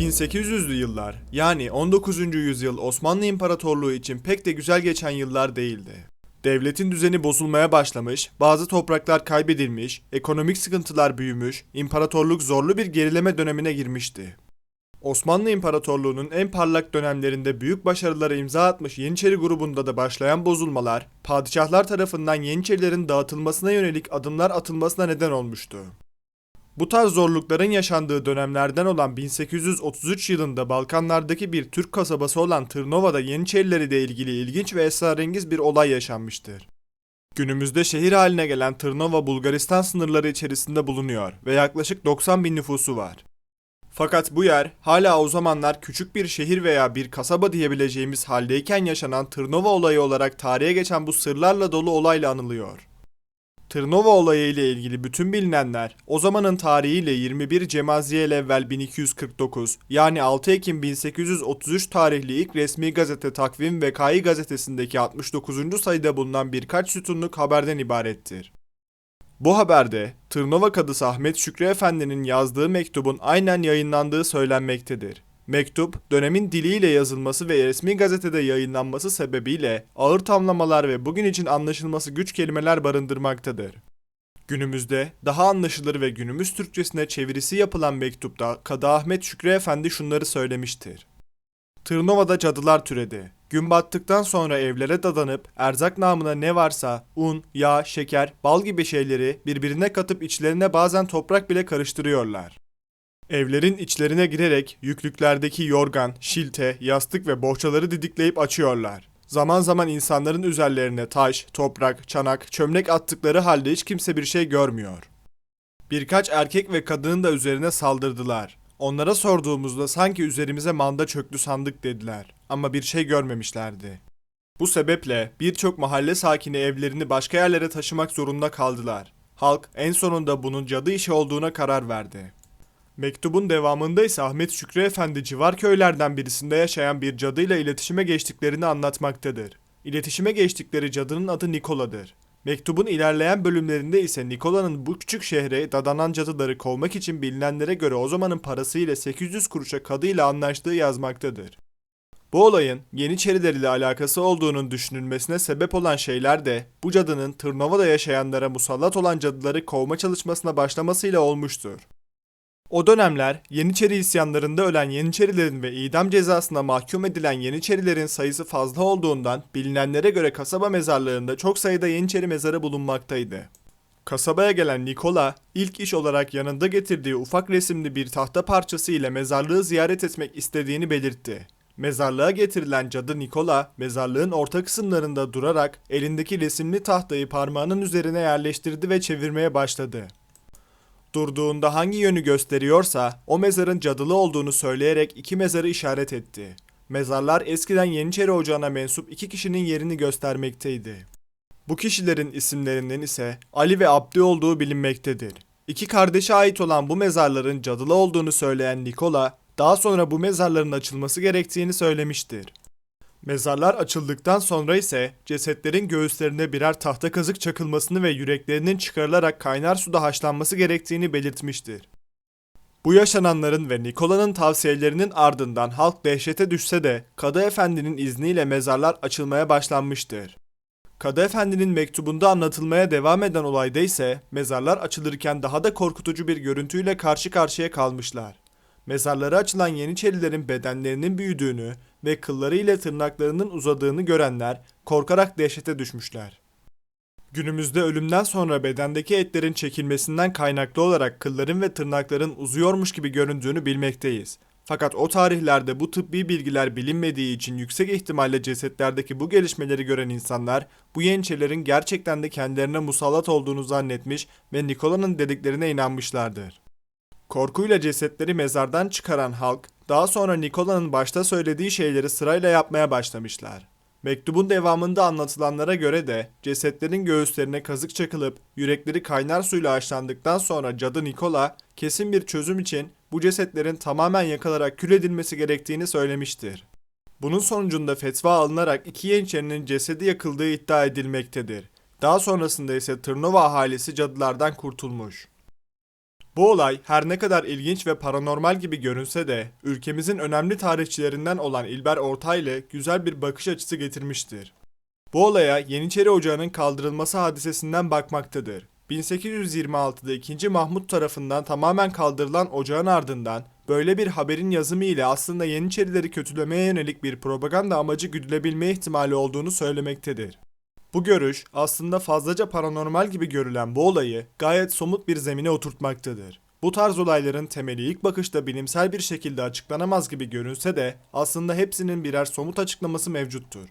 1800'lü yıllar yani 19. yüzyıl Osmanlı İmparatorluğu için pek de güzel geçen yıllar değildi. Devletin düzeni bozulmaya başlamış, bazı topraklar kaybedilmiş, ekonomik sıkıntılar büyümüş, imparatorluk zorlu bir gerileme dönemine girmişti. Osmanlı İmparatorluğu'nun en parlak dönemlerinde büyük başarılara imza atmış Yeniçeri grubunda da başlayan bozulmalar, padişahlar tarafından Yeniçerilerin dağıtılmasına yönelik adımlar atılmasına neden olmuştu. Bu tarz zorlukların yaşandığı dönemlerden olan 1833 yılında Balkanlardaki bir Türk kasabası olan Tırnova'da Yeniçerileri ile ilgili ilginç ve esrarengiz bir olay yaşanmıştır. Günümüzde şehir haline gelen Tırnova Bulgaristan sınırları içerisinde bulunuyor ve yaklaşık 90 bin nüfusu var. Fakat bu yer hala o zamanlar küçük bir şehir veya bir kasaba diyebileceğimiz haldeyken yaşanan Tırnova olayı olarak tarihe geçen bu sırlarla dolu olayla anılıyor. Tırnova olayı ile ilgili bütün bilinenler o zamanın tarihiyle 21 Cemaziyel evvel 1249 yani 6 Ekim 1833 tarihli ilk resmi gazete Takvim Vekai gazetesindeki 69. sayıda bulunan birkaç sütunluk haberden ibarettir. Bu haberde Tırnova Kadısı Ahmet Şükrü Efendi'nin yazdığı mektubun aynen yayınlandığı söylenmektedir. Mektup, dönemin diliyle yazılması ve resmi gazetede yayınlanması sebebiyle ağır tamlamalar ve bugün için anlaşılması güç kelimeler barındırmaktadır. Günümüzde daha anlaşılır ve günümüz Türkçesine çevirisi yapılan mektupta Kadı Ahmet Şükrü Efendi şunları söylemiştir. Tırnova'da cadılar türedi. Gün battıktan sonra evlere dadanıp erzak namına ne varsa un, yağ, şeker, bal gibi şeyleri birbirine katıp içlerine bazen toprak bile karıştırıyorlar. Evlerin içlerine girerek yüklüklerdeki yorgan, şilte, yastık ve bohçaları didikleyip açıyorlar. Zaman zaman insanların üzerlerine taş, toprak, çanak, çömlek attıkları halde hiç kimse bir şey görmüyor. Birkaç erkek ve kadının da üzerine saldırdılar. Onlara sorduğumuzda sanki üzerimize manda çöktü sandık dediler ama bir şey görmemişlerdi. Bu sebeple birçok mahalle sakini evlerini başka yerlere taşımak zorunda kaldılar. Halk en sonunda bunun cadı işi olduğuna karar verdi. Mektubun devamında ise Ahmet Şükrü Efendi civar köylerden birisinde yaşayan bir cadıyla iletişime geçtiklerini anlatmaktadır. İletişime geçtikleri cadının adı Nikola'dır. Mektubun ilerleyen bölümlerinde ise Nikola'nın bu küçük şehre dadanan cadıları kovmak için bilinenlere göre o zamanın parasıyla 800 kuruşa kadıyla anlaştığı yazmaktadır. Bu olayın Yeniçeriler ile alakası olduğunun düşünülmesine sebep olan şeyler de bu cadının Tırnova'da yaşayanlara musallat olan cadıları kovma çalışmasına başlamasıyla olmuştur. O dönemler Yeniçeri isyanlarında ölen Yeniçerilerin ve idam cezasına mahkum edilen Yeniçerilerin sayısı fazla olduğundan bilinenlere göre kasaba mezarlarında çok sayıda Yeniçeri mezarı bulunmaktaydı. Kasabaya gelen Nikola ilk iş olarak yanında getirdiği ufak resimli bir tahta parçası ile mezarlığı ziyaret etmek istediğini belirtti. Mezarlığa getirilen cadı Nikola, mezarlığın orta kısımlarında durarak elindeki resimli tahtayı parmağının üzerine yerleştirdi ve çevirmeye başladı. Durduğunda hangi yönü gösteriyorsa o mezarın cadılı olduğunu söyleyerek iki mezarı işaret etti. Mezarlar eskiden Yeniçeri Ocağı'na mensup iki kişinin yerini göstermekteydi. Bu kişilerin isimlerinin ise Ali ve Abdi olduğu bilinmektedir. İki kardeşe ait olan bu mezarların cadılı olduğunu söyleyen Nikola, daha sonra bu mezarların açılması gerektiğini söylemiştir. Mezarlar açıldıktan sonra ise cesetlerin göğüslerine birer tahta kazık çakılmasını ve yüreklerinin çıkarılarak kaynar suda haşlanması gerektiğini belirtmiştir. Bu yaşananların ve Nikola'nın tavsiyelerinin ardından halk dehşete düşse de Kadı Efendi'nin izniyle mezarlar açılmaya başlanmıştır. Kadı Efendi'nin mektubunda anlatılmaya devam eden olayda ise mezarlar açılırken daha da korkutucu bir görüntüyle karşı karşıya kalmışlar. Mezarları açılan Yeniçerilerin bedenlerinin büyüdüğünü ve kılları ile tırnaklarının uzadığını görenler korkarak dehşete düşmüşler. Günümüzde ölümden sonra bedendeki etlerin çekilmesinden kaynaklı olarak kılların ve tırnakların uzuyormuş gibi göründüğünü bilmekteyiz. Fakat o tarihlerde bu tıbbi bilgiler bilinmediği için yüksek ihtimalle cesetlerdeki bu gelişmeleri gören insanlar bu yeniçerilerin gerçekten de kendilerine musallat olduğunu zannetmiş ve Nikola'nın dediklerine inanmışlardır. Korkuyla cesetleri mezardan çıkaran halk, daha sonra Nikola'nın başta söylediği şeyleri sırayla yapmaya başlamışlar. Mektubun devamında anlatılanlara göre de cesetlerin göğüslerine kazık çakılıp yürekleri kaynar suyla haşlandıktan sonra cadı Nikola kesin bir çözüm için bu cesetlerin tamamen yakılarak kül edilmesi gerektiğini söylemiştir. Bunun sonucunda fetva alınarak iki yeniçerinin cesedi yakıldığı iddia edilmektedir. Daha sonrasında ise Tırnova ahalisi cadılardan kurtulmuş. Bu olay her ne kadar ilginç ve paranormal gibi görünse de ülkemizin önemli tarihçilerinden olan İlber Ortaylı güzel bir bakış açısı getirmiştir. Bu olaya Yeniçeri Ocağı'nın kaldırılması hadisesinden bakmaktadır. 1826'da 2. Mahmut tarafından tamamen kaldırılan ocağın ardından böyle bir haberin yazımı ile aslında Yeniçerileri kötülemeye yönelik bir propaganda amacı güdülebilme ihtimali olduğunu söylemektedir. Bu görüş aslında fazlaca paranormal gibi görülen bu olayı gayet somut bir zemine oturtmaktadır. Bu tarz olayların temeli ilk bakışta bilimsel bir şekilde açıklanamaz gibi görünse de aslında hepsinin birer somut açıklaması mevcuttur.